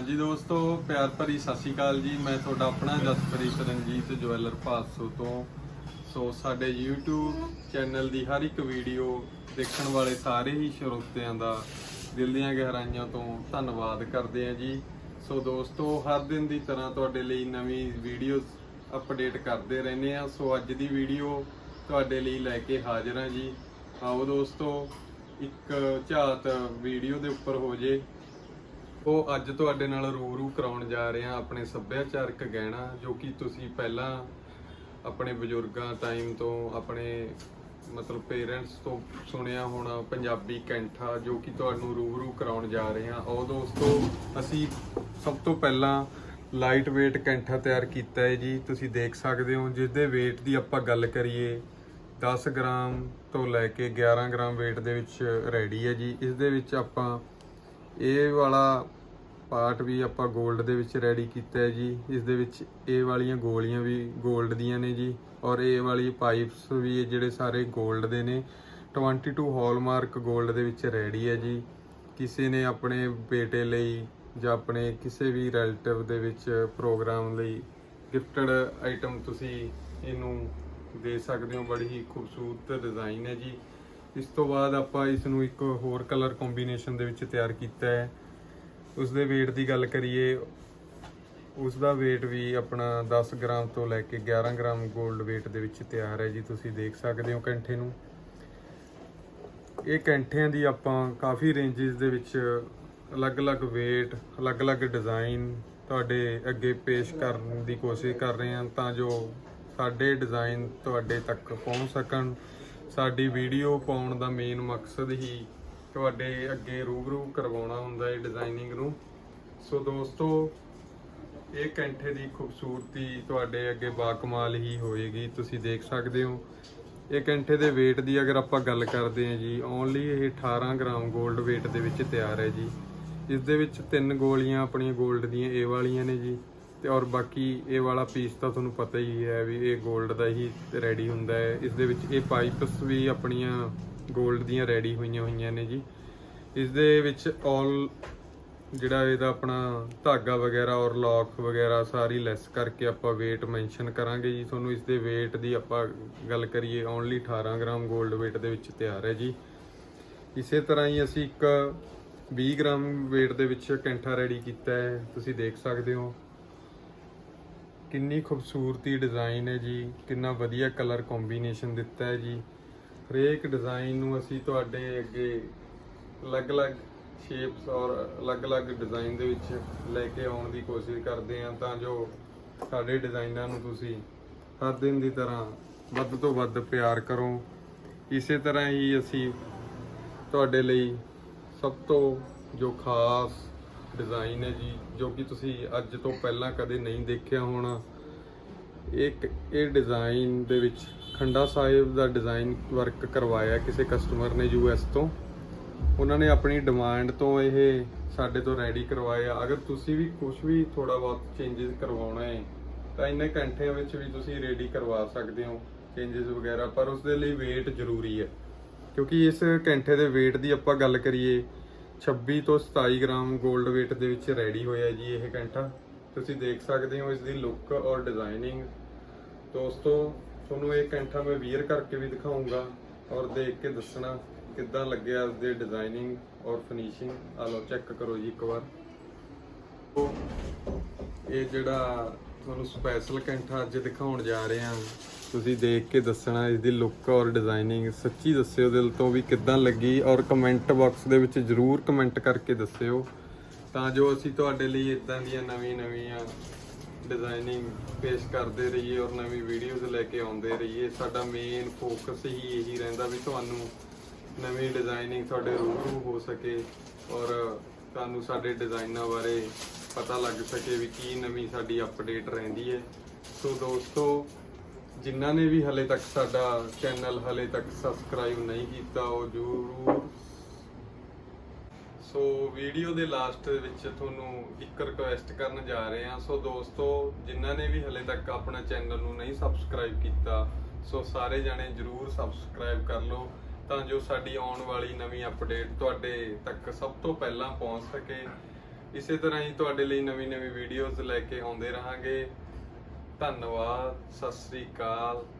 ਹਾਂਜੀ ਦੋਸਤੋ, ਪਿਆਰ ਭਰੀ ਸਤਿ ਸ਼੍ਰੀ ਅਕਾਲ ਜੀ। ਮੈਂ ਤੁਹਾਡਾ ਆਪਣਾ ਜਸਪ੍ਰੀਤ ਰਣਜੀਤ, ਜਵੈਲਰ ਭਾਸੋ ਤੋਂ। ਸੋ ਸਾਡੇ YouTube ਚੈਨਲ ਦੀ ਹਰ ਇੱਕ ਵੀਡੀਓ ਦੇਖਣ ਵਾਲੇ ਸਾਰੇ ਹੀ ਸਰੋਤਿਆਂ ਦਾ ਦਿਲ ਦੀਆਂ ਗਹਿਰਾਈਆਂ ਤੋਂ ਧੰਨਵਾਦ ਕਰਦੇ ਹਾਂ ਜੀ। ਸੋ ਦੋਸਤੋ, ਹਰ ਦਿਨ ਦੀ ਤਰ੍ਹਾਂ ਤੁਹਾਡੇ ਲਈ ਨਵੀਂ ਵੀਡੀਓਜ਼ ਅਪਡੇਟ ਕਰਦੇ ਰਹਿੰਦੇ ਆ ਸੋ ਅੱਜ ਦੀ ਵੀਡੀਓ ਤੁਹਾਡੇ ਲਈ ਲੈ ਕੇ ਹਾਜ਼ਰ ਹਾਂ ਜੀ। ਆਓ ਦੋਸਤੋ, ਇੱਕ ਝਾਤ ਵੀਡੀਓ ਦੇ ਉੱਪਰ ਹੋ ਜੇ। ਉਹ ਅੱਜ ਤੁਹਾਡੇ ਨਾਲ ਰੂਬਰੂ ਕਰਾਉਣ ਜਾ ਰਹੇ ਹਾਂ ਆਪਣੇ ਸੱਭਿਆਚਾਰਕ ਗਹਿਣਾ, ਜੋ ਕਿ ਤੁਸੀਂ ਪਹਿਲਾਂ ਆਪਣੇ ਬਜ਼ੁਰਗਾਂ ਟਾਈਮ ਤੋਂ, ਆਪਣੇ ਮਤਲਬ ਪੇਰੈਂਟਸ ਤੋਂ ਸੁਣਿਆ ਹੋਣਾ, ਪੰਜਾਬੀ ਕੈਂਠਾ, ਜੋ ਕਿ ਤੁਹਾਨੂੰ ਰੂਬਰੂ ਕਰਾਉਣ ਜਾ ਰਹੇ ਹਾਂ। ਉਹ ਦੋਸਤੋ, ਅਸੀਂ ਸਭ ਤੋਂ ਪਹਿਲਾਂ ਲਾਈਟ weight ਕੈਂਠਾ ਤਿਆਰ ਕੀਤਾ ਹੈ ਜੀ। ਤੁਸੀਂ ਦੇਖ ਸਕਦੇ ਹੋ ਜਿਸ ਦੇ weight ਦੀ ਆਪਾਂ ਗੱਲ ਕਰੀਏ 10 ਗ੍ਰਾਮ ਤੋਂ ਲੈ ਕੇ 11 ਗ੍ਰਾਮ weight ਦੇ ਵਿੱਚ ਰੈਡੀ ਹੈ ਜੀ। ਇਸ ਦੇ ਵਿੱਚ ਆਪਾਂ ਇਹ ਵਾਲਾ ਪਾਰਟ ਵੀ ਆਪਾਂ 골ਡ ਦੇ ਵਿੱਚ ਰੈਡੀ ਕੀਤਾ ਹੈ ਜੀ। ਇਸ ਦੇ ਵਿੱਚ ਇਹ ਵਾਲੀਆਂ ਗੋਲੀਆਂ ਵੀ 골ਡ ਦੀਆਂ ਨੇ ਜੀ। ਔਰ ਇਹ ਵਾਲੀ ਪਾਈਪਸ ਵੀ ਜਿਹੜੇ ਸਾਰੇ 골ਡ ਦੇ ਨੇ। 22 ਹਾਲਮਾਰਕ 골ਡ ਦੇ ਵਿੱਚ ਰੈਡੀ ਹੈ ਜੀ। ਕਿਸੇ ਨੇ ਆਪਣੇ ਬੇਟੇ ਲਈ ਜਾਂ ਆਪਣੇ ਕਿਸੇ ਵੀ ਰੈਲੇਟਿਵ ਦੇ ਵਿੱਚ ਪ੍ਰੋਗਰਾਮ ਲਈ ਗਿਫਟਡ ਆਈਟਮ ਤੁਸੀਂ ਇਹਨੂੰ ਦੇ ਸਕਦੇ ਹੋ। ਬੜੀ ਹੀ ਖੂਬਸੂਰਤ ਡਿਜ਼ਾਈਨ ਹੈ ਜੀ। ਇਸ ਤੋਂ ਬਾਅਦ ਆਪਾਂ ਇਸ ਨੂੰ ਇੱਕ ਹੋਰ ਕਲਰ ਕੰਬੀਨੇਸ਼ਨ ਦੇ ਵਿੱਚ ਤਿਆਰ ਕੀਤਾ ਹੈ। ਉਸ ਦੇ weight ਦੀ ਗੱਲ ਕਰੀਏ ਉਸ ਦਾ weight ਵੀ ਆਪਣਾ 10 ਗ੍ਰਾਮ ਤੋਂ ਲੈ ਕੇ 11 ਗ੍ਰਾਮ 골ਡ weight ਦੇ ਵਿੱਚ ਤਿਆਰ ਹੈ ਜੀ, ਤੁਸੀਂ ਦੇਖ ਸਕਦੇ ਹੋ ਕੈਂਠੇ ਨੂੰ। ਇਹ ਕੈਂਠਿਆਂ ਦੀ ਆਪਾਂ ਕਾਫੀ ਰੇਂਜਸ ਦੇ ਵਿੱਚ ਅਲੱਗ-ਅਲੱਗ weight, ਅਲੱਗ-ਅਲੱਗ ਡਿਜ਼ਾਈਨ ਤੁਹਾਡੇ ਅੱਗੇ ਪੇਸ਼ ਕਰਨ ਦੀ ਕੋਸ਼ਿਸ਼ ਕਰ ਰਹੇ ਹਾਂ ਤਾਂ ਜੋ ਸਾਡੇ ਡਿਜ਼ਾਈਨ ਤੁਹਾਡੇ ਤੱਕ ਪਹੁੰਚ ਸਕਣ। ਸਾਡੀ ਵੀਡੀਓ ਪਾਉਣ ਦਾ ਮੇਨ ਮਕਸਦ ਹੀ ਤੁਹਾਡੇ ਅੱਗੇ ਰੂਬਰੂ ਕਰਵਾਉਣਾ ਹੁੰਦਾ ਹੈ ਡਿਜ਼ਾਈਨਿੰਗ ਨੂੰ। ਸੋ ਦੋਸਤੋ, ਇਹ ਕੈਂਠੇ ਦੀ ਖੂਬਸੂਰਤੀ ਤੁਹਾਡੇ ਅੱਗੇ ਬਾਕਮਾਲ ਹੀ ਹੋਏਗੀ, ਤੁਸੀਂ ਦੇਖ ਸਕਦੇ ਹੋ। ਇਹ ਕੈਂਠੇ ਦੇ weight ਦੀ ਅਗਰ ਆਪਾਂ ਗੱਲ ਕਰਦੇ ਹਾਂ ਜੀ ਓਨਲੀ ਇਹ 18 ਗ੍ਰਾਮ 골ਡ weight ਦੇ ਵਿੱਚ ਤਿਆਰ ਹੈ ਜੀ। ਇਸ ਦੇ ਵਿੱਚ ਤਿੰਨ ਗੋਲੀਆਂ ਆਪਣੀਆਂ 골ਡ ਦੀਆਂ, ਇਹ ਵਾਲੀਆਂ ਨੇ ਜੀ। ਤੇ ਔਰ ਬਾਕੀ ਇਹ ਵਾਲਾ ਪੀਸ ਤਾਂ ਤੁਹਾਨੂੰ ਪਤਾ ਹੀ ਹੈ ਵੀ ਇਹ 골ਡ ਦਾ ਹੀ ਰੈਡੀ ਹੁੰਦਾ ਹੈ। ਇਸ ਦੇ ਵਿੱਚ ਇਹ ਪਾਈਪਸ ਵੀ ਆਪਣੀਆਂ 골ਡ ਦੀਆਂ ਰੈਡੀ ਹੋਈਆਂ ਹੋਈਆਂ ਨੇ ਜੀ। ਇਸ ਦੇ ਵਿੱਚ ਆਲ ਜਿਹੜਾ ਇਹਦਾ ਆਪਣਾ ਧਾਗਾ ਵਗੈਰਾ ਔਰ ਲੌਕ ਵਗੈਰਾ ਸਾਰੀ ਲੈਸ ਕਰਕੇ ਆਪਾਂ weight ਮੈਂਸ਼ਨ ਕਰਾਂਗੇ ਜੀ। ਤੁਹਾਨੂੰ ਇਸ ਦੇ weight ਦੀ ਆਪਾਂ ਗੱਲ ਕਰੀਏ ਓਨਲੀ 18 ਗ੍ਰਾਮ 골ਡ weight ਦੇ ਵਿੱਚ ਤਿਆਰ ਹੈ ਜੀ। ਇਸੇ ਤਰ੍ਹਾਂ ਹੀ ਅਸੀਂ ਇੱਕ 20 ਗ੍ਰਾਮ weight ਦੇ ਵਿੱਚ ਕੈਂਠਾ ਰੈਡੀ ਕੀਤਾ ਹੈ। ਤੁਸੀਂ ਦੇਖ ਸਕਦੇ ਹੋ। ਕਿੰਨੀ ਖੂਬਸੂਰਤੀ ਡਿਜ਼ਾਈਨ ਹੈ ਜੀ, ਕਿੰਨਾ ਵਧੀਆ ਕਲਰ ਕੰਬੀਨੇਸ਼ਨ ਦਿੱਤਾ ਹੈ ਜੀ। ਹਰੇਕ ਡਿਜ਼ਾਈਨ ਨੂੰ ਅਸੀਂ ਤੁਹਾਡੇ ਅੱਗੇ ਅਲੱਗ-ਅਲੱਗ ਸ਼ੇਪਸ ਔਰ ਅਲੱਗ-ਅਲੱਗ ਡਿਜ਼ਾਈਨ ਦੇ ਵਿੱਚ ਲੈ ਕੇ ਆਉਣ ਦੀ ਕੋਸ਼ਿਸ਼ ਕਰਦੇ ਹਾਂ, ਤਾਂ ਜੋ ਸਾਡੇ ਡਿਜ਼ਾਈਨਾਂ ਨੂੰ ਤੁਸੀਂ ਹਰ ਦਿਨ ਦੀ ਤਰ੍ਹਾਂ ਵੱਧ ਤੋਂ ਵੱਧ ਪਿਆਰ ਕਰੋ। ਇਸੇ ਤਰ੍ਹਾਂ ਹੀ ਅਸੀਂ ਤੁਹਾਡੇ ਲਈ ਸਭ ਤੋਂ ਜੋ ਖਾਸ ਡਿਜ਼ਾਈਨ ਹੈ ਜੀ, ਜੋ ਕਿ ਤੁਸੀਂ ਅੱਜ ਤੋਂ ਪਹਿਲਾਂ ਕਦੇ ਨਹੀਂ ਦੇਖਿਆ ਹੋਣਾ। ਇੱਕ, ਇਹ ਡਿਜ਼ਾਈਨ ਦੇ ਵਿੱਚ ਖੰਡਾ ਸਾਹਿਬ ਦਾ ਡਿਜ਼ਾਈਨ ਵਰਕ ਕਰਵਾਇਆ ਕਿਸੇ ਕਸਟਮਰ ਨੇ ਯੂਐਸ ਤੋਂ। ਉਹਨਾਂ ਨੇ ਆਪਣੀ ਡਿਮਾਂਡ ਤੋਂ ਇਹ ਸਾਡੇ ਤੋਂ ਰੈਡੀ ਕਰਵਾਇਆ। ਅਗਰ ਤੁਸੀਂ ਵੀ ਕੁਝ ਵੀ ਥੋੜਾ ਬਹੁਤ ਚੇਂਜਸ ਕਰਵਾਉਣਾ ਹੈ, ਤਾਂ ਇੰਨੇ ਘੰਟਿਆਂ ਵਿੱਚ ਵੀ ਤੁਸੀਂ ਰੈਡੀ ਕਰਵਾ ਸਕਦੇ ਹੋ ਚੇਂਜਸ ਵਗੈਰਾ, ਪਰ ਉਸ ਦੇ ਲਈ weight ਜ਼ਰੂਰੀ ਹੈ। ਕਿਉਂਕਿ ਇਸ ਘੰਟੇ ਦੇ weight ਦੀ ਆਪਾਂ ਗੱਲ ਕਰੀਏ 26 ਤੋਂ 27 ਗ੍ਰਾਮ 골ਡ weight ਦੇ ਵਿੱਚ ਰੈਡੀ ਹੋਇਆ ਜੀ ਇਹ ਕੈਂਠਾ। ਤੁਸੀਂ ਦੇਖ ਸਕਦੇ ਹੋ ਇਸ ਦੀ ਲੁੱਕ ਔਰ ਡਿਜ਼ਾਈਨਿੰਗ ਦੋਸਤੋ, ਤੁਹਾਨੂੰ ਇਹ ਕੈਂਠਾ ਮੈਂ ਵੀਅਰ ਕਰਕੇ ਵੀ ਦਿਖਾਉਂਗਾ ਔਰ ਦੇਖ ਕੇ ਦੱਸਣਾ ਕਿੱਦਾਂ ਲੱਗਿਆ ਇਸ ਦੇ ਡਿਜ਼ਾਈਨਿੰਗ ਔਰ ਫਿਨਿਸ਼ਿੰਗ ਆ ਲਓ ਚੈੱਕ ਕਰੋ ਜੀ ਇੱਕ ਵਾਰ। ਇਹ ਜਿਹੜਾ ਤੁਹਾਨੂੰ ਸਪੈਸ਼ਲ ਕੈਂਠਾ ਅੱਜ ਦਿਖਾਉਣ ਜਾ ਰਹੇ ਹਾਂ। ਤੁਸੀਂ ਦੇਖ ਕੇ ਦੱਸਣਾ ਇਸ ਦੀ ਲੁੱਕ ਔਰ ਡਿਜ਼ਾਈਨਿੰਗ ਸੱਚੀ ਦੱਸਿਓ ਦਿਲ ਤੋਂ ਵੀ ਕਿੱਦਾਂ ਲੱਗੀ ਔਰ ਕਮੈਂਟ ਬਾਕਸ ਦੇ ਵਿੱਚ ਜਰੂਰ ਕਮੈਂਟ ਕਰਕੇ ਦੱਸਿਓ। ਤਾਂ ਜੋ ਅਸੀਂ ਤੁਹਾਡੇ ਲਈ ਇਦਾਂ ਦੀਆਂ ਨਵੀਂ ਨਵੀਆਂ ਡਿਜ਼ਾਈਨਿੰਗ ਪੇਸ਼ ਕਰਦੇ ਰਹੀਏ ਔਰ ਨਵੀਂ ਵੀਡੀਓਜ਼ ਲੈ ਕੇ ਆਉਂਦੇ ਰਹੀਏ। ਸਾਡਾ ਮੇਨ ਫੋਕਸ ਹੀ ਇਹੀ ਰਹਿੰਦਾ ਵੀ ਤੁਹਾਨੂੰ ਨਵੀਂ ਡਿਜ਼ਾਈਨਿੰਗ ਤੁਹਾਡੇ ਰੂਬਰੂ ਹੋ ਸਕੇ ਔਰ ਤੁਹਾਨੂੰ ਸਾਡੇ ਡਿਜ਼ਾਈਨਾਂ ਬਾਰੇ ਪਤਾ ਲੱਗ ਸਕੇ ਵੀ ਕੀ ਨਵੀਂ ਸਾਡੀ ਅਪਡੇਟ ਰਹਿੰਦੀ ਹੈ। ਸੋ ਦੋਸਤੋ, ਜਿਨ੍ਹਾਂ ਨੇ ਵੀ ਹਲੇ ਤੱਕ ਸਾਡਾ ਚੈਨਲ ਹਲੇ ਤੱਕ ਸਬਸਕ੍ਰਾਈਬ ਨਹੀਂ ਕੀਤਾ, ਉਹ ਜ਼ਰੂਰ ਸੋ ਵੀਡੀਓ ਦੇ ਲਾਸਟ ਵਿੱਚ ਤੁਹਾਨੂੰ ਇੱਕ ਰਿਕੁਐਸਟ ਕਰਨ ਜਾ ਰਹੇ ਹਾਂ। ਸੋ ਦੋਸਤੋ, ਜਿਨ੍ਹਾਂ ਨੇ ਵੀ ਹਲੇ ਤੱਕ ਆਪਣਾ ਚੈਨਲ ਨੂੰ ਨਹੀਂ ਸਬਸਕ੍ਰਾਈਬ ਕੀਤਾ, ਸੋ ਸਾਰੇ ਜਾਣੇ ਜਰੂਰ ਸਬਸਕ੍ਰਾਈਬ ਕਰ ਲਓ ਤਾਂ ਜੋ ਸਾਡੀ ਆਉਣ ਵਾਲੀ ਨਵੀਂ ਅਪਡੇਟ ਤੁਹਾਡੇ ਤੱਕ ਸਭ ਤੋਂ ਪਹਿਲਾਂ ਪਹੁੰਚ ਸਕੇ। ਇਸੇ ਤਰ੍ਹਾਂ ਹੀ ਤੁਹਾਡੇ ਲਈ ਨਵੀਂ-ਨਵੀਂ ਵੀਡੀਓਜ਼ ਲੈ ਕੇ ਆਉਂਦੇ ਰਹਾਂਗੇ। ਧੰਨਵਾਦ, ਸਤਿ ਸ੍ਰੀ ਅਕਾਲ।